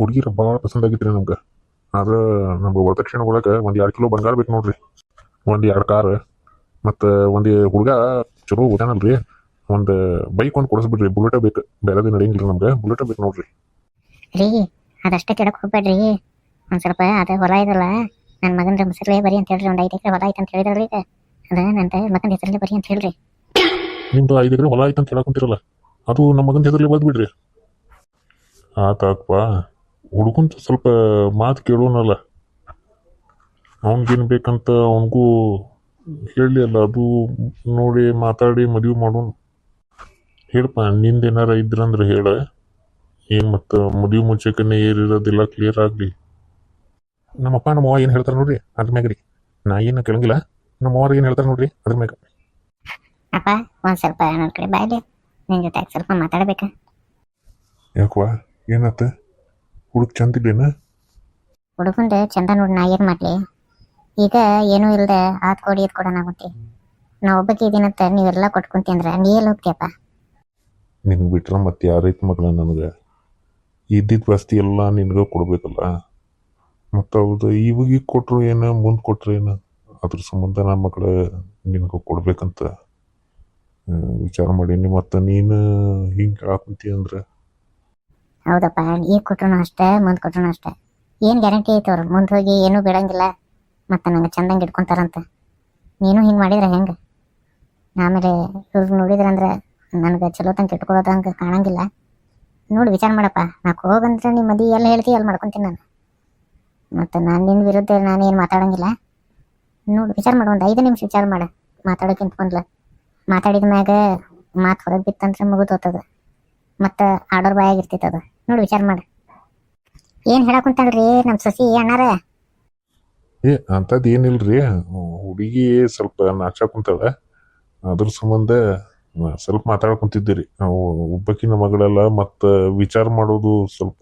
ಹುಡುಗಿರ ಭಾಳ ಪಸಂದ್ ಆಗಿತ್ರಿ ನಮ್ಗೆ. ಆದ್ರೆ ನಮ್ಗೆ ವರದಕ್ಷಿಣೆ ಒಳಗೆ ಒಂದು ಎರಡು ಕಿಲೋ ಬಂಗಾರ ಬೇಕು ನೋಡ್ರಿ. ಒಂದು ಎರಡು ಕಾರ್ ಮತ್ತು ಒಂದು ಹುಡುಗ ಚಲೋ ಓದಾನಲ್ರಿ ಒಂದು ಬೈಕ್ ಒಂದು ಕೊಡಿಸ್ಬಿಡ್ರಿ ಬುಲೆಟ ಬೇಕು. ಬೇರೆದು ನಡೆಯಂಗಿಲ್ಲ ನಮ್ಗೆ ಬುಲೆಟ ಬೇಕು ನೋಡ್ರಿ. ರೀ ಅದಷ್ಟೇ ಕೆಡಕ್ ಹೋಗ್ಬೇಡ್ರಿ. ಒಂದು ಸ್ವಲ್ಪ ಅದು ಹೊಲ ಇದಲ್ಲ ನನ್ನ ಮಗನ ಹೆಸರಲ್ಲೇ ಬರಿ ಅಂತ ಹೇಳ್ರಿ ಒಂದು ಐದು ಎಕರೆ ಹೊಲ ಐತೆ ಅಂತ ಹೇಳಿದ್ರಿ ಈಗ. ಅದ ನನ್ನ ಮಗನ ಹೆಸರಲ್ಲೇ ಬರಿ ಅಂತ ಹೇಳ್ರಿ. ನಿಮ್ದು ಐದು ಎಕರೆ ಹೊಲ ಐತೆ ಅಂತ ಹೇಳಕೊಂತಿರಲ್ಲ ಅದು ನಮ್ಮ ಮಗನ ಹೆಸರಲ್ಲಿ ಬಂದ್ಬಿಡ್ರಿ ಆತಾತ್ಪ ಹುಡುಗಂತ ಸ್ವಲ್ಪ ಮಾತು ಕೇಳೋನಲ್ಲ. ಅವನಿಗೇನು ಬೇಕಂತ ಅವನಿಗೂ ಹೇಳಲಿ ಅಲ್ಲ ಅದು ನೋಡಿ ಮಾತಾಡಿ ಮದುವೆ ಮಾಡೋಣ. ಹೇಳಪ್ಪ ನಿಂದ ಏನಾರ ಇದ್ರಂದ್ರೆ ಹೇಳ. ಏನು ಮತ್ತು ಮದುವೆ ಮುಂಚೆಕನೆ ಏರಿರೋದಿಲ್ಲ ಕ್ಲಿಯರ್ ಆಗಲಿ. ನಮ್ಮಪ್ಪ ನಮ್ಮವ್ವ ಏನು ಹೇಳ್ತಾರೆ ನೋಡ್ರಿ ಅದ್ರ ಮ್ಯಾಗ ರೀ ನಾ ಏನು ಕೇಳಂಗಿಲ್ಲ. ನಮ್ಮವ್ರು ಏನು ಹೇಳ್ತಾರೆ ನೋಡ್ರಿ ಅದ್ರ ಮ್ಯಾಗ. ಅಪ್ಪ ಒಂದ್ ಸ್ವಲ್ಪ ನನ್ನ ಕಡೆ ಬಾಯ್ಲಿ. ನಿನ್ನ ಜೊತೆ ಸ್ವಲ್ಪ ಮಾತಾಡಬೇಕಾ? ಯಾಕವ್ವ? ಏನತ್ತ ಹುಡುಗ ಚಂದಿಲ್ಲೇನ? ಹುಡುಗಂದು ಚಂದ ನೋಡಿ ನಾ ಏನ್ ಮಾಡ್ಲಿ? ಈಗ ಏನೂ ಇಲ್ದ ಆತ್ ಕೊಡಿ ಇದ್ ಕೊಡೋಣ ಆಗುತ್ತೆ. ನಾ ಒಬ್ಬಕ್ಕೆ ಇದೀನಂತ ನೀವೆಲ್ಲ ಕೊಟ್ಕೊಂತಿ ಅಂದ್ರೆ ನೀ ಎಲ್ಲ ಹೋಗ್ತೀಯಪ್ಪ? ನಿನ್ ಬಿಟ್ರೆ ಮತ್ತೆ ಯಾರೈತಿ ಮಗಳ ನನಗೆ? ಇದ್ದಿದ್ದ ವಸ್ತಿ ಎಲ್ಲ ನಿನಗೆ ಕೊಡ್ಬೇಕಲ್ಲ? ಮತ್ತು ಅವ್ರದ್ದು ಇವಾಗ ಕೊಟ್ರು ಕೊಟ್ಟರು ಏನು ಮುಂದೆ ಕೊಟ್ರು ಏನು? ಅದ್ರ ಸಂಬಂಧ ನಮ್ಮ ಮಗಳ ನಿನಗೆ ಕೊಡ್ಬೇಕಂತ ವಿಚಾರ ಮಾಡೀನಿ. ಮತ್ತು ನೀನು ಹಿಂಗೆ ಕೇಳಾಕುಂತಿ ಅಂದ್ರೆ? ಹೌದಪ್ಪ ಈಗ ಕೊಟ್ರು ಅಷ್ಟೇ, ಮುಂದ್ ಕೊಟ್ರು ಅಷ್ಟೇ. ಏನು ಗ್ಯಾರಂಟಿ ಐತೆ ಅವ್ರು? ಮುಂದ್ ಹೋಗಿ ಏನೂ ಬಿಡಂಗಿಲ್ಲ. ಮತ್ತೆ ನಂಗೆ ಚಂದಂಗೆ ಇಟ್ಕೊಂತಾರಂತ. ನೀನು ಹಿಂಗ್ ಮಾಡಿದ್ರೆ ಹೆಂಗ್? ಆಮೇಲೆ ಇವ್ರು ನೋಡಿದ್ರಂದ್ರೆ ನನಗೆ ಚಲೋ ತಂಗ ಇಟ್ಕೊಳ್ಳೋದು ಹಂಗೆ ಕಾಣಂಗಿಲ್ಲ. ನೋಡಿ ವಿಚಾರ ಮಾಡಪ್ಪ ನಾಲ್ಕು ಹೋಗಂದ್ರೆ ನಿಮ್ಮ ಮದಿ ಎಲ್ಲ ಹೇಳ್ತಿ ಅಲ್ಲಿ ಮಾಡ್ಕೊಂತೀನಿ ನಾನು. ಮತ್ತು ನಾನು ನಿನ್ನ ವಿರುದ್ಧ ನಾನು ಏನು ಮಾತಾಡಂಗಿಲ್ಲ. ನೋಡಿ ವಿಚಾರ ಮಾಡು, ಒಂದು ಐದು ನಿಮಿಷ ವಿಚಾರ ಮಾಡ ಮಾತಾಡೋಕ್ಕಿಂತ ಮೊದಲು. ಮಾತಾಡಿದ ಮ್ಯಾಗ ಮಾತು ಹೊರಗೆ ಬಿತ್ತಂದ್ರೆ ಮುಗಿದು ಹೋಗ್ತದ ಮತ್ತು ಆರ್ಡರ್ ಬಾಯ್ ಆಗಿರ್ತೈತೆ ಅದು. ನೋಡಿ ವಿಚಾರ ಮಾಡಿ. ಏನು ಹೇಳಕ್ಕಂತಲ್ರಿ ನಮ್ಮ ಸೊಸಿ ಅಣ್ಣಾರ? ಏ ಅಂಥದ್ದು ಏನಿಲ್ರಿ. ಹುಡುಗಿ ಸ್ವಲ್ಪ ನಾಚಾ ಕುಂತಾಳೆ. ಅದ್ರ ಸಂಬಂಧ ಸ್ವಲ್ಪ ಮಾತಾಡ್ಕೊಂತಿದ್ದೀರಿ ನಾವು ಒಬ್ಬಕಿನ ಮಗಳೆಲ್ಲ ಮತ್ತು ವಿಚಾರ ಮಾಡೋದು ಸ್ವಲ್ಪ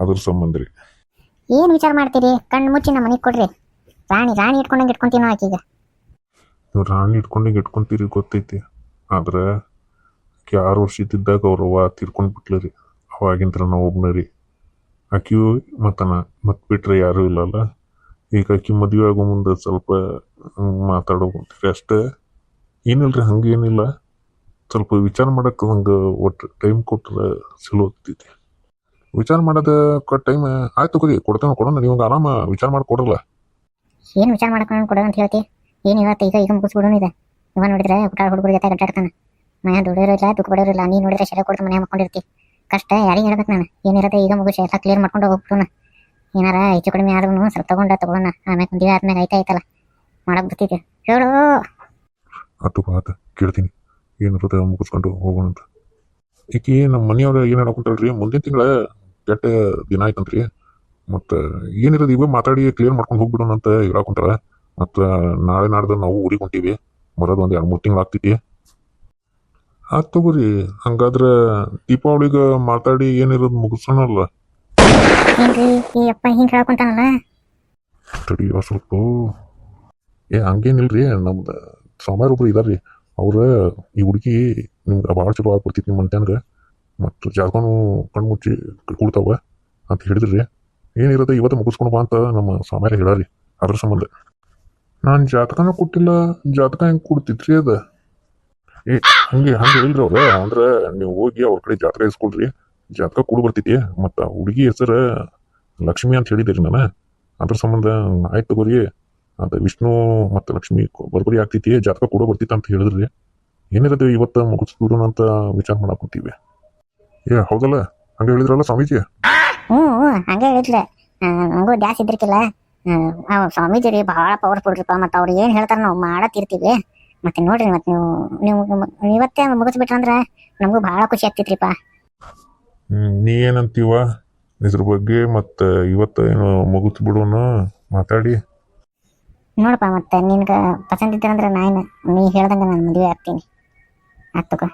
ಅದ್ರ ಸಂಬಂಧ ರೀ. ಏನು ವಿಚಾರ ಮಾಡ್ತೀರಿ? ಕಣ್ಣು ಮುಚ್ಚಿ ನಮ್ಮ ಮನೆಗೆ ಕೊಡ್ರಿ. ರಾಣಿ ರಾಣಿ ಇಟ್ಕೊಂಡಂಗೆ ಇಟ್ಕೊಂತೀನೋ ಆಕೀಗ. ನೀವು ರಾಣಿ ಇಟ್ಕೊಂಡಂಗೆ ಇಟ್ಕೊಂತೀರಿ ಗೊತ್ತೈತಿ. ಆದ್ರೆ ಆಕಿ ಆರು ವರ್ಷ ಇದ್ದಿದ್ದಾಗ ಅವ್ರ ಅವ್ವ ತೀರ್ಕೊಂಡು ಬಿಟ್ಲರಿ ಅವಾಗಿಂತ್ರ ನಾವು ಒಬ್ನ ರೀ ಆಕಿಯು ಮತ್ತು ನಾ ಬಿಟ್ಟರೆ ಬಿಟ್ರೆ ಯಾರೂ ಇಲ್ಲಲ್ಲ. ಈಗ ಆಕಿ ಮದುವೆ ಆಗೋ ಮುಂದೆ ಸ್ವಲ್ಪ ಮಾತಾಡೋ ಕುಂತೀರಿ ಅಷ್ಟೇ. ಏನಿಲ್ರಿ, ಹಂಗೇನಿಲ್ಲ. ಸ್ವಲ್ಪ ವಿಚಾರ ಮಾಡಕ್ಕೆ ಹಂಗೆ ಒಟ್ಟು ಟೈಮ್ ಕೊಟ್ಟರೆ ಚಲೋ ಆಗ್ತೈತಿ. ವಿಚಾರ ಮಾಡೋದ ಟೈಮ್ ಆಯ್ತು ಕೊಡಿ ಕೊಡ್ತೇನೆ ಕೊಡೋಣ, ನೀವು ಆರಾಮ ವಿಚಾರ ಮಾಡಿ ಕೊಡಲ್ಲ. ಏನು ವಿಚಾರ ಮಾಡ್ಕೊಂಡು ಕೊಡೋಣ ಅಂತ ಹೇಳ್ತಿ? ಏನು ಇವತ್ತು ಈಗ ಈಗ ಮುಗಿಸ್ಬಿಡೋಣ ಇದೆ. ಇವ ನೋಡಿದ್ರೆ ಹುಡುಗರ ಜೊತೆ ಗಡ್ಡಾಡ್ತಾನ ಮನೆ ದುಡಿಯೋರಿಲ್ಲ ದುಃಖ ಇಲ್ಲ, ನೀ ನೋಡಿದ್ರೆ ಶರ ಕೊಡ್ತು ಮನೆ ಮಾಡ್ಕೊಂಡಿರ್ತಿ ಕಷ್ಟ ಯಾರಿಗೆ ಹೇಳ್ಬೇಕು ನಾನು? ಏನಿರತ್ತೆ ಈಗ ಮುಗಿಸಿ ಎಲ್ಲ ಕ್ಲಿಯರ್ ಮಾಡ್ಕೊಂಡು ಹೋಗ್ಬಿಡೋಣ ಏನಾರ ಹೆಚ್ಚು ಕಡಿಮೆ ಆದ್ರೂ ಸ್ವಲ್ಪ ತಗೊಂಡ ತಗೊಳ್ಳೋಣ ಆಮೇಲೆ ಮದುವೆ ಆದ್ಮೇಲೆ ಆಯ್ತಾ ಆಯ್ತಲ್ಲ. ಮಾಡಕ್ ಬರ್ತಿದ್ದೆ ಹೇಳು. ಆತು ಆತ ಕೇಳ್ತೀನಿ. ಏನಿರುತ್ತೆ ಮುಗಿಸ್ಕೊಂಡು ಹೋಗೋಣ ಅಂತ. ಈಕಿ ನಮ್ಮ ಮನೆಯವ್ರು ಏನು ಹೇಳಕೊಂತಾಳ್ರಿ ಮುಂದಿನ ತಿಂಗಳ ಕೆಟ್ಟ ದಿನ ಆಯ್ತಂತ್ರಿ. ಮತ್ತು ಏನಿರೋದು ಇವೇ ಮಾತಾಡಿ ಕ್ಲಿಯರ್ ಮಾಡ್ಕೊಂಡು ಹೋಗ್ಬಿಡೋಣ ಅಂತ ಹೇಳಕೊಂತಾಳ ಮತ್ತು ನಾಳೆ ನಾಡ್ದು ನಾವು ಊರಿಗೆ ಹೊಂಟೀವಿ. ಬರೋದು ಒಂದು ಎರಡು ಮೂರು ತಿಂಗಳು ಆಗ್ತೈತಿ. ಆತ್ ತಗೋರಿ ಹಂಗಾದ್ರೆ ದೀಪಾವಳಿಗೆ ಮಾತಾಡಿ ಏನಿರೋದು ಮುಗಿಸೋಣಲ್ಲ? ಹಿಂಗ್ರಿ ಈ ಅಪ್ಪ ಹಿಂಗ್ ಹೇಳ್ಕೊಂತಾನಲ್ಲ? ತಡಿಯೋ ಸ್ವಲ್ಪ. ಏ ಹಂಗೇನಿಲ್ರಿ ನಮ್ದು ಸೋಮವಾರ ಒಬ್ರು ಇದಾರ್ರಿ. ಅವ್ರ ಈ ಹುಡುಗಿ ನಿಮ್ಗೆ ಭಾಳ ಚಲೋ ಆಗ್ಬಿಡ್ತೈತಿ ನಿಮ್ಮ ಮನ್ತ್ಯಾನ್ಗೆ ಮತ್ತು ಜಾಗನು ಕಣ್ಣು ಮುಚ್ಚಿ ಕುಡ್ತಾವ ಅಂತ ಹೇಳಿದ್ರಿ. ಏನಿರುತ್ತೆ ಇವತ್ತು ಮುಗಿಸ್ಕೊಂಡು ಬಾ ಅಂತ ನಮ್ಮ ಸ್ವಾಮ್ಯಾರ ಹೇಳಾರಿ ಅದ್ರ ಸಂಬಂಧ. ನಾನು ಜಾತಕನ ಕೊಟ್ಟಿಲ್ಲ ಜಾತಕ ಹೆಂಗೆ ಕೊಡ್ತಿದ್ರಿ ಅದ? ಏ, ಹಂಗೆ ಹಂಗೆ ಹೇಳಿದ್ರ ಅವ್ರು. ಅಂದ್ರೆ ನೀವು ಹೋಗಿ ಅವ್ರ ಕಡೆ ಜಾತ್ರೆ ಇಸ್ಕೊಳ್ರಿ ಜಾತಕ ಕೂಡ ಬರ್ತೈತಿ ಮತ್ತು ಹುಡುಗಿ ಹೆಸರು ಲಕ್ಷ್ಮಿ ಅಂತ ಹೇಳಿದ್ರಿ ನಾನು. ಅದ್ರ ಸಂಬಂಧ ಆಯ್ತು ತಗೋರಿ ಅದು ವಿಷ್ಣು ಮತ್ತು ಲಕ್ಷ್ಮಿ ಬರ್ಬರಿ ಆಗ್ತೈತಿ ಜಾತಕ ಕೂಡ ಬರ್ತಿತ್ತು ಅಂತ ಹೇಳಿದ್ರಿ ಏನಿರದು ಇವತ್ತು ಮುಗಿಸ್ಬಿಡೋಣ ಅಂತ ವಿಚಾರ ಮಾಡಾಕುಂತೀವಿ ಏ, ಹೌದಲ್ಲ? ಹಂಗೆ ಹೇಳಿದ್ರಲ್ಲ ಸ್ವಾಮೀಜಿ? ಹ್ಞೂ ಹಂಗೆ ಹೇಳಿದ್ಲೆ. ನಂಗೂ ಗ್ಯಾಸ್ ಇದ್ದಿರ್ಕಿಲ್ಲ. ಸ್ವಾಮೀಜಿ ರೀ ಭಾಳ ಪವರ್ಫುಲ್ ರೀಪ ಮತ್ತು ಅವ್ರು ಏನು ಹೇಳ್ತಾರೆ ನಾವು ಮಾಡತ್ತಿರ್ತೀವಿ. ಮತ್ತೆ ನೋಡ್ರಿ ಮತ್ತೆ ನೀವು ನೀವು ಇವತ್ತೇ ಮುಗಿಸ್ಬಿಟ್ರಂದ್ರೆ ನಮಗೂ ಭಾಳ ಖುಷಿ ಆಗ್ತೈತ್ರಿಪ್ಪ ನೀ ಏನಂತೀವ? ಇದ್ರ ಬಗ್ಗೆ ಮತ್ತೆ ಇವತ್ತು ಏನು ಮುಗಿಸ್ ಬಿಡೋಣ ಮಾತಾಡಿ. ನೋಡಪ್ಪ ಮತ್ತೆ ನಿನ್ಗ ಪಸಂದ್ ಇದ್ದಂದ್ರೆ ನಾನು ನೀ ಹೇಳ್ದಂಗೆ ನಾನು ಮದುವೆ ಆಗ್ತೀನಿ. ತಗೋ.